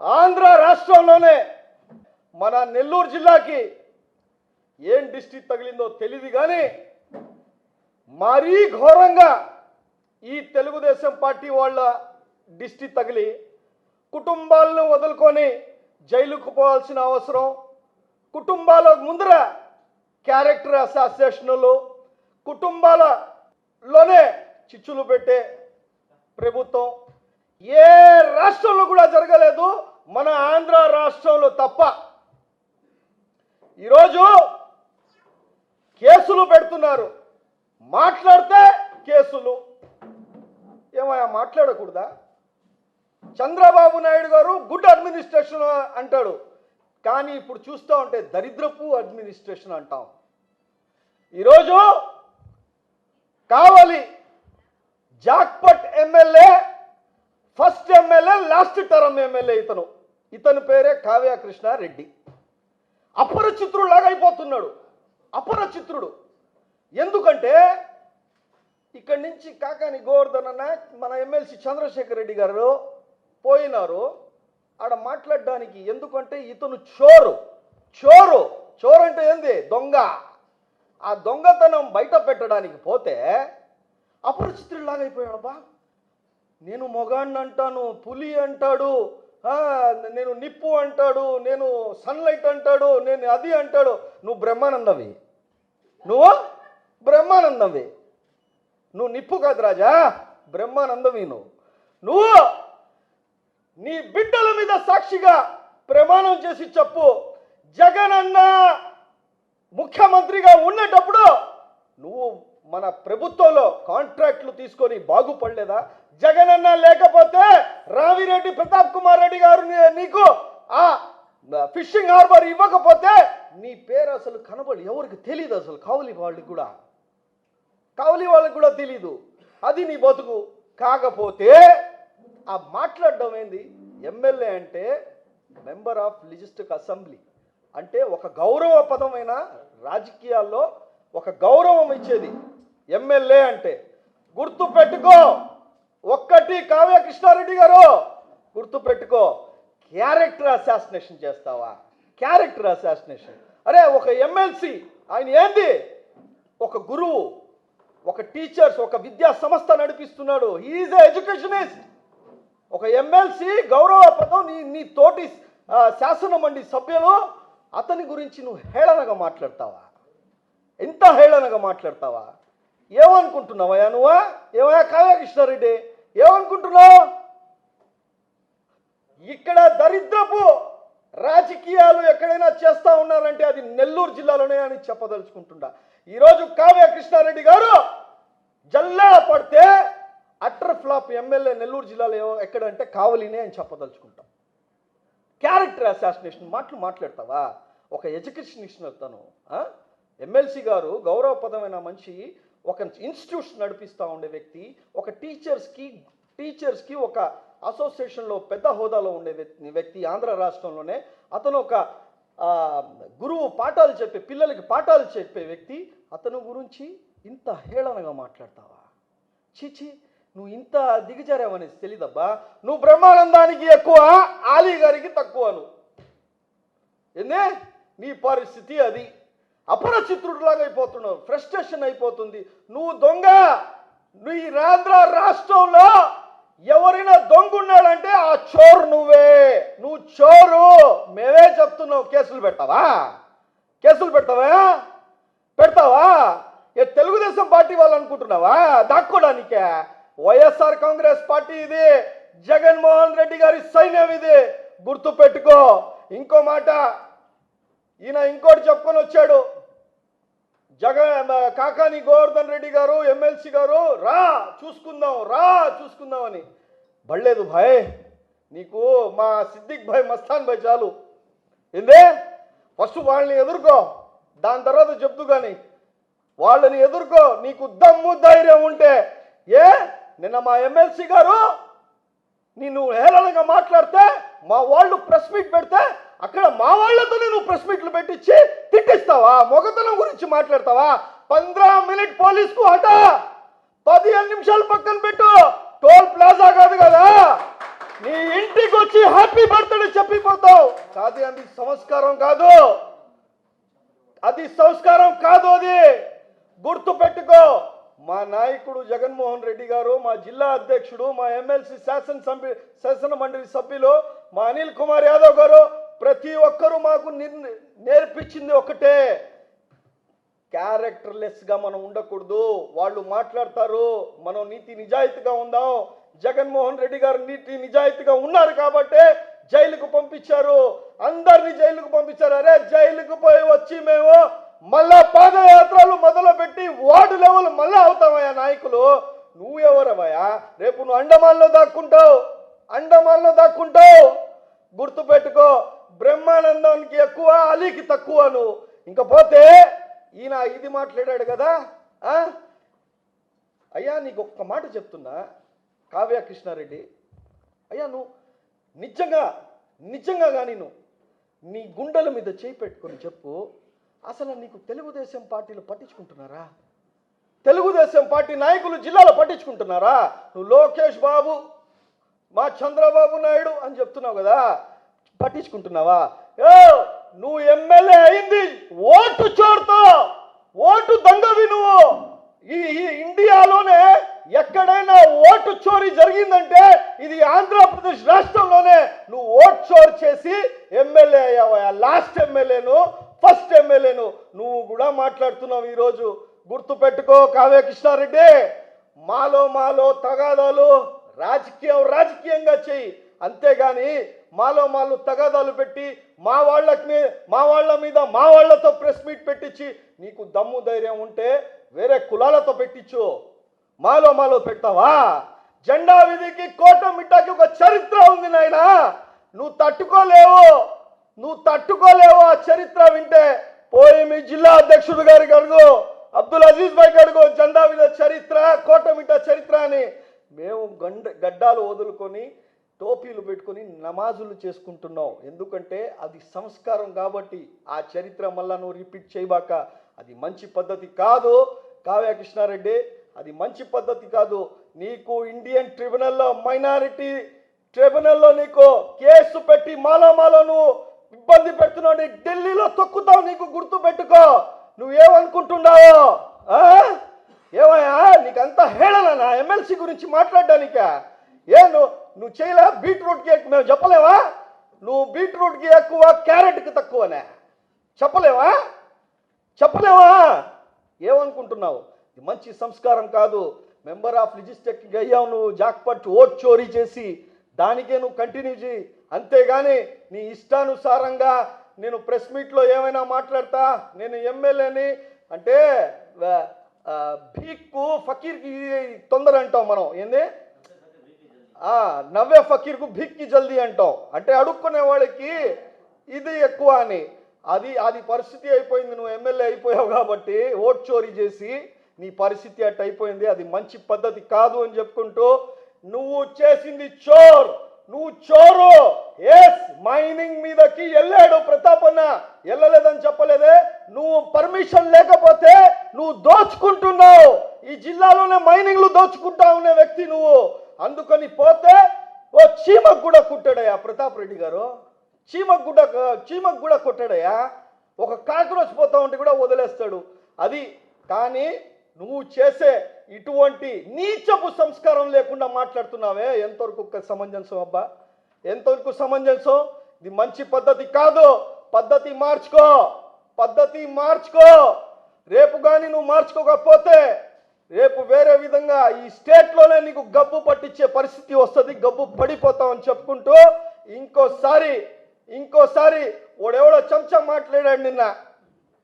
ఆంధ్ర రాష్ట్రంలోనే మన నెల్లూరు జిల్లాకి ఏం డిస్టిక్ తగిలిందో తెలియదు కానీ మరీ ఘోరంగా ఈ తెలుగుదేశం పార్టీ వాళ్ళ డిస్ట్రిక్ట్ తగిలి కుటుంబాలను వదులుకొని జైలుకు పోవాల్సిన అవసరం కుటుంబాల ముందర క్యారెక్టర్ అసాసినేషన్లు కుటుంబాలలోనే చిచ్చులు పెట్టే ప్రభుత్వం ఏ రాష్ట్రంలో కూడా జరగలేదు. మన ఆంధ్ర రాష్ట్రంలో తప్ప ఈరోజు కేసులు పెడుతున్నారు. మాట్లాడితే కేసులు. ఏమయ్యా మాట్లాడకూడదా? చంద్రబాబు నాయుడు గారు గుడ్ అడ్మినిస్ట్రేషన్ అంటాడు. కానీ ఇప్పుడు చూస్తూ ఉంటే దరిద్రపు అడ్మినిస్ట్రేషన్ అంటాం. ఈరోజు కావాలి jackpot MLA first MLA last term MLA ఇతను. ఇతని పేరే కావ్య కృష్ణారెడ్డి అపరిచిత్రులాగా అయిపోతున్నాడు అపరచిత్రుడు. ఎందుకంటే ఇక్కడి నుంచి కాకాని గోవర్ధన్ అన్న మన ఎమ్మెల్సీ చంద్రశేఖర్ రెడ్డి గారు పోయినారు. ఆడ మాట్లాడడానికి ఎందుకంటే ఇతను చోరు. చోరు. చోరు అంటే ఏంది? దొంగ. ఆ దొంగతనం బయట పెట్టడానికి పోతే అపరిచితుడిలాగా అయిపోయాడబ్బా నేను మొగాడిని అంటాను పులి అంటాడు నేను నిప్పు అంటాడు నేను సన్లైట్ అంటాడు నేను అది అంటాడు. నువ్వు బ్రహ్మానందవి. నువ్వు బ్రహ్మానందవి. నువ్వు నిప్పు కాదు రాజా బ్రహ్మానందవి నువ్వు. నువ్వు నీ బిడ్డల మీద సాక్షిగా ప్రమాణం చేసి చెప్పు. జగన్ అన్న ముఖ్యమంత్రిగా ఉన్నటప్పుడు నువ్వు మన ప్రభుత్వంలో కాంట్రాక్ట్లు తీసుకొని బాగుపడలేదా? జగన్ అన్న లేకపోతే రావిరెడ్డి ప్రతాప్ కుమార్ రెడ్డి గారు నీకు ఆ ఫిషింగ్ హార్బర్ ఇవ్వకపోతే నీ పేరు అసలు కనబడి ఎవరికి తెలియదు అసలు కావలి వాళ్ళకి కూడా. కావలి వాళ్ళకి కూడా తెలీదు. అది నీ బతుకు. కాకపోతే ఆ మాట్లాడడం ఏంది? ఎమ్మెల్యే అంటే మెంబర్ ఆఫ్ లిజిస్టిక్ అసెంబ్లీ. అంటే ఒక గౌరవపదమైన రాజకీయాల్లో ఒక గౌరవం ఇచ్చేది. ఎమ్మెల్యే అంటే గుర్తు పెట్టుకో. ఒక్కటి కావ్య కృష్ణారెడ్డి గారు. గుర్తు పెట్టుకో. క్యారెక్టర్ అసాసినేషన్ చేస్తావా? Character assassination. అరే ఒక ఎమ్మెల్సీ ఆయన ఏంది? ఒక గురువు ఒక టీచర్స్ ఒక విద్యా సంస్థ నడిపిస్తున్నాడు. హీఈస్ ఎడ్యుకేషనిస్ట్ ఒక ఎమ్మెల్సీ గౌరవ పదం నీ నీ తోటి శాసన మండలి సభ్యులు అతని గురించి నువ్వు హేళనగా మాట్లాడతావా? ఎంత హేళనగా మాట్లాడతావా? ఏమనుకుంటున్నావా నువ్వా ఏమయ్యా కావ్య కృష్ణారెడ్డి ఏమనుకుంటున్నావు? ఇక్కడ దరిద్రపు రాజకీయాలు ఎక్కడైనా చేస్తా ఉన్నారంటే అది నెల్లూరు జిల్లాలోనే అని చెప్పదలుచుకుంటుండా. ఈరోజు కావ్య కృష్ణారెడ్డి గారు జల్లాడ పడితే అటర్ ఫ్లాప్ ఎమ్మెల్యే నెల్లూరు జిల్లాలో ఎవ- ఎక్కడంటే కావలినే అని చెప్పదలుచుకుంటాం. క్యారెక్టర్ అసాసినేషన్ మాటలు మాట్లాడతావా? ఒక ఎడ్యుకేషనిస్ట్ తను ఎమ్మెల్సీ గారు గౌరవప్రదమైన మనిషి ఒక ఇన్స్టిట్యూషన్ నడిపిస్తూ ఉండే వ్యక్తి ఒక టీచర్స్కి టీచర్స్కి ఒక అసోసియేషన్లో పెద్ద హోదాలో ఉండే వ్యక్తి వ్యక్తి ఆంధ్ర రాష్ట్రంలోనే. అతను ఒక గురువు పాఠాలు చెప్పే పిల్లలకి పాఠాలు చెప్పే వ్యక్తి. అతను గురించి ఇంత హేళనగా మాట్లాడతావా? చీచి నువ్వు ఇంత దిగజారావనేసి తెలీదబ్బా. నువ్వు బ్రహ్మానందానికి ఎక్కువ ఆలీ గారికి తక్కువ నువ్వు ఏందే? నీ పరిస్థితి అది. అపరచిత్రుడిలాగా అయిపోతున్నావు ఫ్రస్ట్రేషన్ అయిపోతుంది. నువ్వు దొంగ. నువ్వు ఈ ఆంధ్ర రాష్ట్రంలో ఎవరైనా దొంగ ఉన్నాడంటే ఆ చోరు నువ్వే. నువ్వు చోరు. మేమే చెప్తున్నావు. కేసులు పెట్టావా కేసులు పెట్టావా పెడతావా? ఏ తెలుగుదేశం పార్టీ వాళ్ళు అనుకుంటున్నావా? దాక్కోడానికే? వైఎస్ఆర్ కాంగ్రెస్ పార్టీ ఇది. జగన్మోహన్ రెడ్డి గారి సైన్యం ఇది. గుర్తు పెట్టుకో ఇంకో మాట. ఈయన ఇంకోటి చెప్పుకొని వచ్చాడు. జగన్ కాకాని గోవర్ధన్ రెడ్డి గారు ఎమ్మెల్సీ గారు రా చూసుకుందాం రా చూసుకుందాం అని. బళ్ళేదు భాయ్ నీకు మా సిద్దిక్ భాయ్ మస్తాన్ భాయ్ చాలు. ఏందే? ఫస్ట్ వాళ్ళని ఎదుర్కో. దాని తర్వాత చెప్తూ కానీ వాళ్ళని ఎదుర్కో. నీకు దమ్ము ధైర్యం ఉంటే. ఏ? నిన్న మా ఎమ్మెల్సీ గారు నిన్ను హేళనగా మాట్లాడితే మా వాళ్ళు ప్రెస్ మీట్ పెడితే అక్కడ మా వాళ్ళతోనే నువ్వు ప్రెస్ మీట్లు పెట్టించి తిట్టిస్తావా? మొగతనం గురించి మాట్లాడతావా? పంద్రా మినిట్ పోలీస్కు హట పదిహేను నిమిషాలు పక్కన పెట్టు. టోల్ ప్లాజా కాదు కదా. నీ ఇంటికి వచ్చి హ్యాపీ బర్త్డే కాదు అది సంస్కారం కాదు. అది సంస్కారం కాదు అది. గుర్తు పెట్టుకో. మా నాయకుడు జగన్మోహన్ రెడ్డి గారు మా జిల్లా అధ్యక్షుడు మా ఎమ్మెల్సీ శాసన సభ్యు శాసన మండలి సభ్యులు మా అనిల్ కుమార్ యాదవ్ గారు ప్రతి ఒక్కరూ మాకు నిర్- నేర్పించింది ఒకటే. క్యారెక్టర్లెస్గా మనం ఉండకూడదు. వాళ్ళు మాట్లాడతారు. మనం నీతి నిజాయితీగా ఉందాం. జగన్మోహన్ రెడ్డి గారు నీతి నిజాయితీగా ఉన్నారు కాబట్టి జైలుకు పంపించారు. అందరిని జైలుకు పంపించారు. అరే జైలుకు పోయి వచ్చి మేము మళ్ళా పాదయాత్రలు మొదలుపెట్టి వార్డు లెవెల్ మళ్ళా అవుతామయ్యా నాయకులు. నువ్వెవరవయ్యా రేపు నువ్వు అండమాన్లో దాక్కుంటావు. అండమాన్లో దాక్కుంటావు. గుర్తుపెట్టుకో బ్రహ్మానందానికి ఎక్కువ అలీకి తక్కువ నువ్వు ఇంకా పోతే ఈయన ఇది మాట్లాడాడు కదా అయ్యా నీకు ఒక్క మాట చెప్తున్నా కావ్య కృష్ణారెడ్డి. అయ్యా నువ్వు నిజంగా నిజంగా కానీ నువ్వు నీ గుండెల మీద చేయి పెట్టుకొని చెప్పు అసలు నీకు తెలుగుదేశం పార్టీలు పట్టించుకుంటున్నారా? తెలుగుదేశం పార్టీ నాయకులు జిల్లాలో పట్టించుకుంటున్నారా? నువ్వు లోకేష్ బాబు మా చంద్రబాబు నాయుడు అని చెప్తున్నావు కదా పట్టించుకుంటున్నావా? ఏ నువ్వు ఎమ్మెల్యే అయింది ఓటు చోరుతో ఓటు దొంగవి నువ్వు ఈ ఈ ఇండియాలోనే ఎక్కడైనా ఓటు చోరీ జరిగిందంటే ఇది ఆంధ్రప్రదేశ్ రాష్ట్రంలోనే నువ్వు ఓటు చోరు చేసి ఎమ్మెల్యే అయ్యావా లాస్ట్ ఎమ్మెల్యేను ఫస్ట్ ఎమ్మెల్యేను నువ్వు కూడా మాట్లాడుతున్నావు ఈరోజు. గుర్తుపెట్టుకో కావ్య కృష్ణారెడ్డి. మాలో మాలో తగాదాలు రాజకీయం రాజకీయంగా చెయ్యి. అంతేగాని మాలో మాలో తగాదాలు పెట్టి మా వాళ్ళకి మా వాళ్ళ మీద మా వాళ్ళతో ప్రెస్ మీట్ పెట్టించి నీకు దమ్ము ధైర్యం ఉంటే వేరే కులాలతో పెట్టించు. మాలో మాలో పెట్టావా జెండా విధికి కోట మిట్టాకి ఒక చరిత్ర ఉంది నాయన. నువ్వు తట్టుకోలేవు. నువ్వు తట్టుకోలేవు ఆ చరిత్ర వింటే. పోయి మీ జిల్లా అధ్యక్షుడు గారికి అడుగు అబ్దుల్ అజీజ్ భాయ్ అడుగు జెండా మీద చరిత్ర కోటమిట చరిత్ర అని మేము గండ గడ్డాలు వదులుకొని టోపీలు పెట్టుకొని నమాజులు చేసుకుంటున్నావు. ఎందుకంటే అది సంస్కారం కాబట్టి ఆ చరిత్ర మళ్ళా నువ్వు రిపీట్ చేయబాక అది మంచి పద్ధతి కాదు. కావ్య కృష్ణారెడ్డి అది మంచి పద్ధతి కాదు. నీకు ఇండియన్ ట్రిబ్యునల్లో మైనారిటీ ట్రిబ్యునల్లో నీకు కేసు పెట్టి మాలామాలను నువ్వు ఇబ్బంది పెడుతున్నావు. నీ ఢిల్లీలో తొక్కుతావు నీకు గుర్తు పెట్టుకో నువ్వేమనుకుంటున్నావు ఆ? ఏమయ్యా? నీకంతా హేళన నా ఎమ్మెల్సీ గురించి మాట్లాడడానిక? ఏ నువ్వు నువ్వు చేయలే బీట్రూట్కి ఎక్కువ మేము చెప్పలేవా? నువ్వు బీట్రూట్కి ఎక్కువ క్యారెట్కి తక్కువనే. చెప్పలేవా? చెప్పలేవా? ఏమనుకుంటున్నావు? ఇది మంచి సంస్కారం కాదు. మెంబర్ ఆఫ్ లిజిస్టెక్కి అయ్యావు నువ్వు. జాక్పట్ ఓట్ చోరీ చేసి దానికే నువ్వు కంటిన్యూ చేయి. అంతేగాని నీ ఇష్టానుసారంగా నేను ప్రెస్ మీట్లో ఏమైనా మాట్లాడతా? నేను ఎమ్మెల్యేని అంటే భీక్కు ఫకీర్కి తొందర అంటాం మనం. ఏంది? నవ్వే ఫకీర్కు భిక్కి జల్దీ అంటాం. అంటే అడుక్కునే వాళ్ళకి ఇది ఎక్కువ అని. అది అది పరిస్థితి అయిపోయింది నువ్వు ఎమ్మెల్యే అయిపోయావు కాబట్టి ఓట్ చోరీ చేసి నీ పరిస్థితి అట్ అయిపోయింది అది మంచి పద్ధతి కాదు అని చెప్పుకుంటూ నువ్వు చేసింది చోర్ నువ్వు చోరు. ఎస్ మైనింగ్ మీదకి వెళ్ళాడు ప్రతాపన్న వెళ్ళలేదని చెప్పలేదే. నువ్వు పర్మిషన్ లేకపోతే నువ్వు దోచుకుంటున్నావు. ఈ జిల్లాలోనే మైనింగ్లు దోచుకుంటా ఉన్న వ్యక్తి నువ్వు. అందుకని పోతే ఓ చీమకు కూడా కుట్టాడయ్యా. ప్రతాప్ రెడ్డి గారు చీమకు కూడా చీమకు కూడా కొట్టాడయ్యా. ఒక కాక్రోచ్ పోతా ఉంటే కూడా వదిలేస్తాడు. అది కానీ నువ్వు చేసే ఇటువంటి నీచపు సంస్కారం లేకుండా మాట్లాడుతున్నావే. ఎంతవరకు సమంజసం అబ్బా? ఎంతవరకు సమంజసం? ఇది మంచి పద్ధతి కాదు. పద్ధతి మార్చుకో. పద్ధతి మార్చుకో. రేపు కానీ నువ్వు మార్చుకోకపోతే రేపు వేరే విధంగా ఈ స్టేట్లోనే నీకు గబ్బు పట్టించే పరిస్థితి వస్తుంది గబ్బు పడిపోతావు అని చెప్పుకుంటూ ఇంకోసారి ఇంకోసారి ఓడెవడో చెంచా మాట్లాడాడు నిన్న.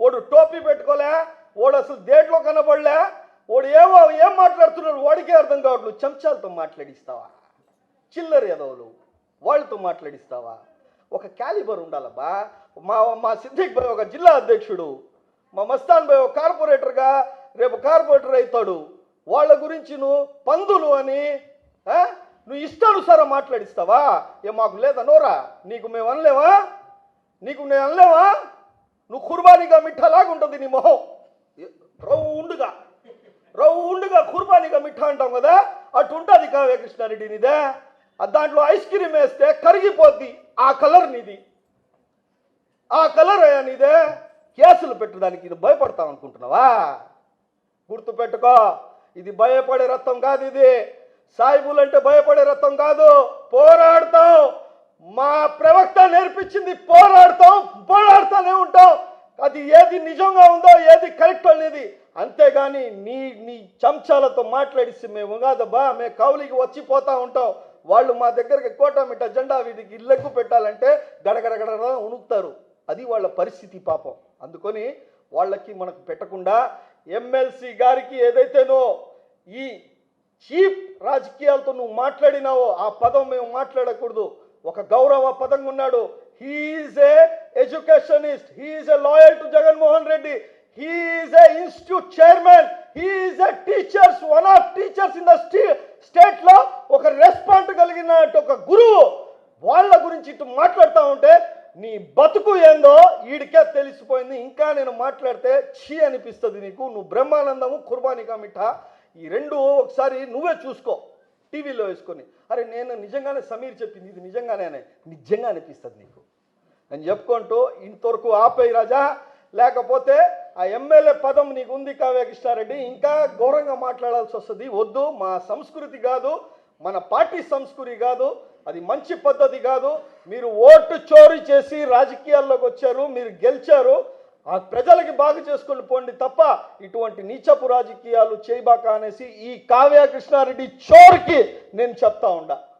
ఓడు టోపీ పెట్టుకోలే వాడు అసలు దేంట్లో కనబడలే ఓడు ఏమో ఏం మాట్లాడుతున్నాడు వాడికే అర్థం కావట్లేదు. చెంచాలతో మాట్లాడిస్తావా? చిల్లర ఎదవలు వాళ్ళతో మాట్లాడిస్తావా? ఒక క్యాలిబర్ ఉండాలబ్బా. మా మా సిద్దిక్ భాయ్ ఒక జిల్లా అధ్యక్షుడు. మా మస్తాన్ భాయ్ ఒక కార్పొరేటర్గా రేపు కార్పొరేటర్ అవుతాడు. వాళ్ళ గురించి నువ్వు పందులు అని నువ్వు ఇష్టానుసారం మాట్లాడిస్తావా? ఏ మాకు లేదా నోరా? నీకు మేము అనలేవా? నీకు నేను అనలేవా? నువ్వు కుర్బానీగా మిఠాలాగా ఉంటుంది నీ మొహం. రౌండ్గా. రౌండ్గా కుర్బానీగా మిఠా అంటాం కదా? అటు ఉంటుంది కావ్య కృష్ణారెడ్డి నీదే. ఆ దాంట్లో ఐస్ క్రీమ్ వేస్తే కరిగిపోద్ది. ఆ కలర్ నీది. ఆ కలర్ అయ్యా నీదే. కేసులు పెట్టడానికి ఇది భయపడతావు అనుకుంటున్నావా గుర్తుపెట్టుకో. ఇది భయపడే రక్తం కాదు ఇది. సాయిబులు అంటే భయపడే రక్తం కాదు. పోరాడతాం. మా ప్రవక్త నేర్పించింది పోరాడతాం పోరాడుతూనే ఉంటాం. అది ఏది నిజంగా ఉందో ఏది కరెక్ట్ అనేది. అంతేగాని నీ నీ చంచాలతో మాట్లాడిసి మేము కాదబ్బా మేము కౌలికి వచ్చిపోతూ ఉంటాం. వాళ్ళు మా దగ్గరికి కోటమిట జెండా వీధికి ఇల్లెక్కు పెట్టాలంటే గడగడగడ ఉణుకుతారు. అది వాళ్ళ పరిస్థితి పాపం. అందుకొని వాళ్ళకి మనకు పెట్టకుండా ఎమ్మెల్సీ గారికి ఏదైతేనో ఈ చీప్ రాజకీయాలతో నువ్వు మాట్లాడినావో ఆ పదం మేము మాట్లాడకూడదు. ఒక గౌరవ పదంగా ఉన్నాడు. He's a educationist he's a loyal to Jaganmohan Reddy. He's a institute chairman he's a teachers one of teachers in the state స్టేట్లో ఒక రెస్పాండ్ కలిగిన ఒక గురువు వాళ్ళ గురించి ఇటు మాట్లాడుతూ ఉంటే నీ బతుకు ఏందో ఈడికే తెలిసిపోయింది. ఇంకా నేను మాట్లాడితే ఛీ అనిపిస్తుంది నీకు. నువ్వు బ్రహ్మానందము కుర్బానీ మిఠా ఈ రెండు ఒకసారి నువ్వే చూసుకో. టీవీలో వేసుకొని. అరే నేను నిజంగానే సమీర్ చెప్పింది. ఇది నిజంగానే నిజంగా అనిపిస్తుంది నీకు. అని చెప్పుకుంటూ ఇంతవరకు ఆపేయి రాజా. లేకపోతే ఆ ఎమ్మెల్యే పదం నీకు ఉంది కావ్య కృష్ణారెడ్డి. ఇంకా ఘోరంగా మాట్లాడాల్సి వస్తుంది. వద్దు మా సంస్కృతి కాదు మన పార్టీ సంస్కృతి కాదు. అది మంచి పద్ధతి కాదు. మీరు ఓటు చోరీ చేసి రాజకీయాల్లోకి వచ్చారు మీరు గెలిచారు ఆ ప్రజలకి బాగు చేసుకొని పోండి తప్ప ఇటువంటి నీచపు రాజకీయాలు చేయబాక అనేసి ఈ కావ్య కృష్ణారెడ్డి చోరుకి నేను చెప్తా ఉండా.